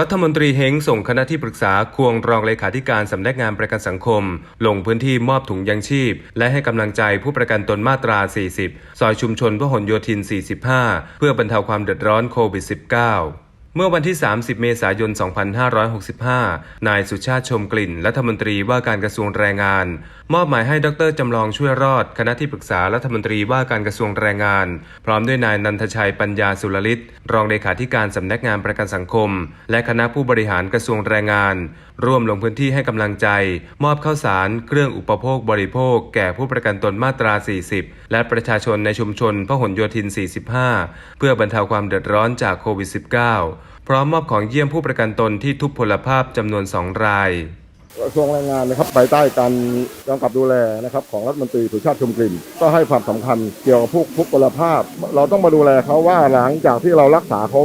รัฐมนตรีเฮงส่งคณะที่ปรึกษาควงรองเลขาธิการสำนักงานประกันสังคม ลงพื้นที่มอบถุงยังชีพ และให้กำลังใจผู้ประกันตนมาตรา 40 ซอยชุมชนพหลโยธิน 45 เพื่อบรรเทาความเดือดร้อนโควิด -19 เมื่อวันที่ 30 เมษายน 2565 นายสุชาติชมกลิ่น รัฐมนตรีว่าการกระทรวงแรงงาน มอบหมายให้ดรจำลองช่วยรอด คณะที่ปรึกษารัฐมนตรีว่าการกระทรวงแรงงาน พร้อมด้วยนายนันทชัยปัญญาสุรลิตรองเลขาธิการสำนักงานประกันสังคม และคณะผู้บริหารกระทรวงแรงงาน ร่วมลงพื้นที่ให้กำลังใจ มอบข้าวสาร เครื่องอุปโภคบริโภค แก่ผู้ประกันตนมาตรา 40 และประชาชนในชุมชนพหลโยธิน 45 เพื่อบรรเทาความเดือดร้อนจากโควิด -19 พร้อมมอบของเยี่ยมผู้ประกันตนที่ทุพพลภาพจำนวน 2 ราย กระทรวงแรงงานนะครับภายใต้การกำกับดูแลนะครับของรัฐมนตรีสุชาติชมกลิ่น ก็ให้ความสำคัญเกี่ยวกับผู้ทุกพลภาพ เราต้องมาดูแลเขาว่าหลังจากที่เรารักษาเขา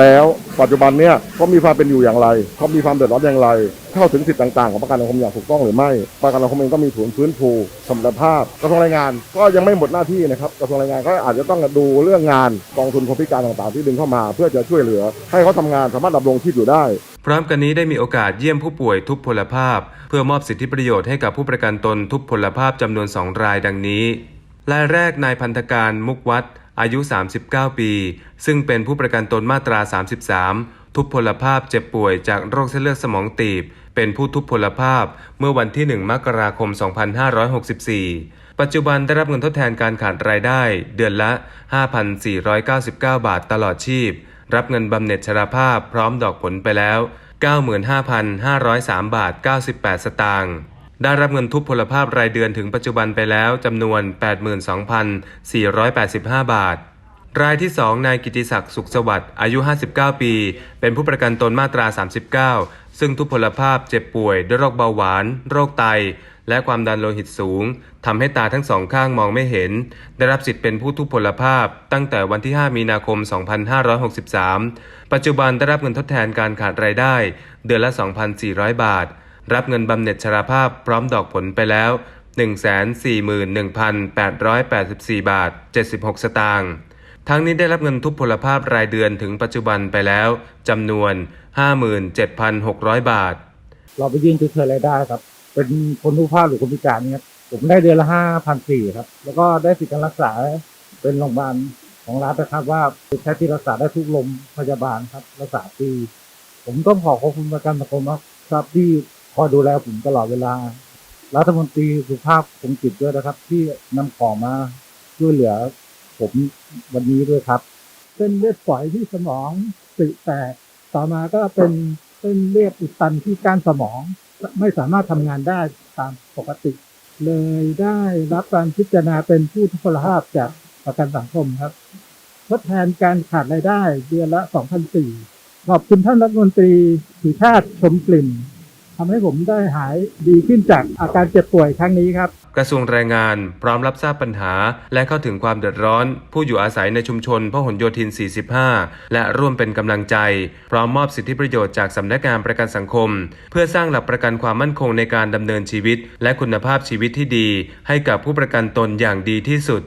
แล้วปัจจุบันเนี่ยเขามีความเป็นอยู่อย่างไรเขามีความเดือดร้อนอย่างไรเข้าถึงสิทธิต่างๆของประกันสังคมอย่างถูกต้องหรือไม่ ประกันสังคมเองก็มีศูนย์ฟื้นฟูสมรรถภาพ กระทรวงแรงงานก็ยังไม่หมดหน้าที่นะครับกระทรวงแรงงานก็อาจจะต้องดูเรื่องงานกองทุนคนพิการต่างๆ ที่ดึงเข้ามา เพื่อจะช่วยเหลือ ให้เขาทำงานสามารถดำรงชีพอยู่ได้พร้อมกันนี้ได้มีโอกาสเยี่ยมผู้ป่วยทุพพลภาพ เพื่อมอบสิทธิประโยชน์ให้กับผู้ประกันตนทุพพลภาพจำนวน 2 รายดังนี้ รายแรกนายพันธการมุกวัดอายุ 39 ปี ซึ่งเป็นผู้ประกันตนมาตรา 33 ทุพพลภาพเจ็บป่วยจากโรคเส้นเลือดสมองตีบ เป็นผู้ทุพพลภาพเมื่อวันที่ 1 มกราคม 2564 ปัจจุบันได้รับเงินทดแทนการขาดรายได้ เดือนละ 5,499 บาทตลอดชีพ รับเงินบำเหน็จชราภาพพร้อมดอกผลไปแล้ว 95,503 บาท 98 สตางค์ได้รับเงินทุพพลภาพรายเดือนถึงปัจจุบันไปแล้วจำนวน 82,485 บาท รายที่ 2 นายกิติศักดิ์สุขสวัสดิ์อายุ 59 ปี เป็นผู้ประกันตนมาตรา 39 ซึ่งทุพพลภาพเจ็บป่วยด้วยโรคเบาหวาน โรคไต และความดันโลหิตสูงทำให้ตาทั้งสองข้างมองไม่เห็น ได้รับสิทธิ์เป็นผู้ทุพพลภาพ ตั้งแต่วันที่ 5 มีนาคม 2563 ปัจจุบันได้รับเงินทดแทนการขาดรายได้ เดือนละ 2,400 บาท รับเงินบำเหน็จชราภาพพร้อมดอกผลไปแล้ว 141,884 บาท 76 สตางค์ ทั้งนี้ได้รับเงินทุพพลภาพรายเดือนถึงปัจจุบันไปแล้วจำนวน 57,600 บาท เราไปยื่นชดเชยรายได้ครับ เป็นคนทุพภาพหรือคนพิการเนี่ยผมได้เดือนละห้าพันสี่ครับ แล้วก็ได้สิทธิการรักษาเป็นโรงพยาบาลของรัฐนะครับ ว่าเป็นแค่ที่รักษาได้ทุกโรงพยาบาลครับรักษาฟรีผมต้องขอขอบคุณประกันสังคมครับที่คอยดูแลผมตลอดเวลา รัฐมนตรีสุภาพคงจิตด้วยนะครับ ที่นำของมาช่วยเหลือ ผมวันนี้ด้วยครับ เส้นเลือดฝอยที่สมองสึแตกต่อมาก็เป็นเส้นเลือดอุดตันที่ก้านสมอง ไม่สามารถทำงานได้ตามปกติ เลยได้รับการพิจารณาเป็นผู้ทุพพลภาพจากประกันสังคมครับ ทดแทนการขาดรายได้เดือนละ2,004ขอบคุณท่านรัฐมนตรีสุชาติชมกลิ่นทำให้ผมได้หายดีขึ้นจากอาการเจ็บป่วยครั้งนี้ครับ กระทรวงแรงงาน พร้อมรับทราบปัญหา และเข้าถึงความเดือดร้อน ผู้อยู่อาศัยในชุมชนพหลโยธิน 45 และร่วมเป็นกำลังใจ พร้อมมอบสิทธิประโยชน์จากสำนักงานประกันสังคม เพื่อสร้างหลักประกันความมั่นคงในการดำเนินชีวิต และคุณภาพชีวิตที่ดี ให้กับผู้ประกันตนอย่างดีที่สุด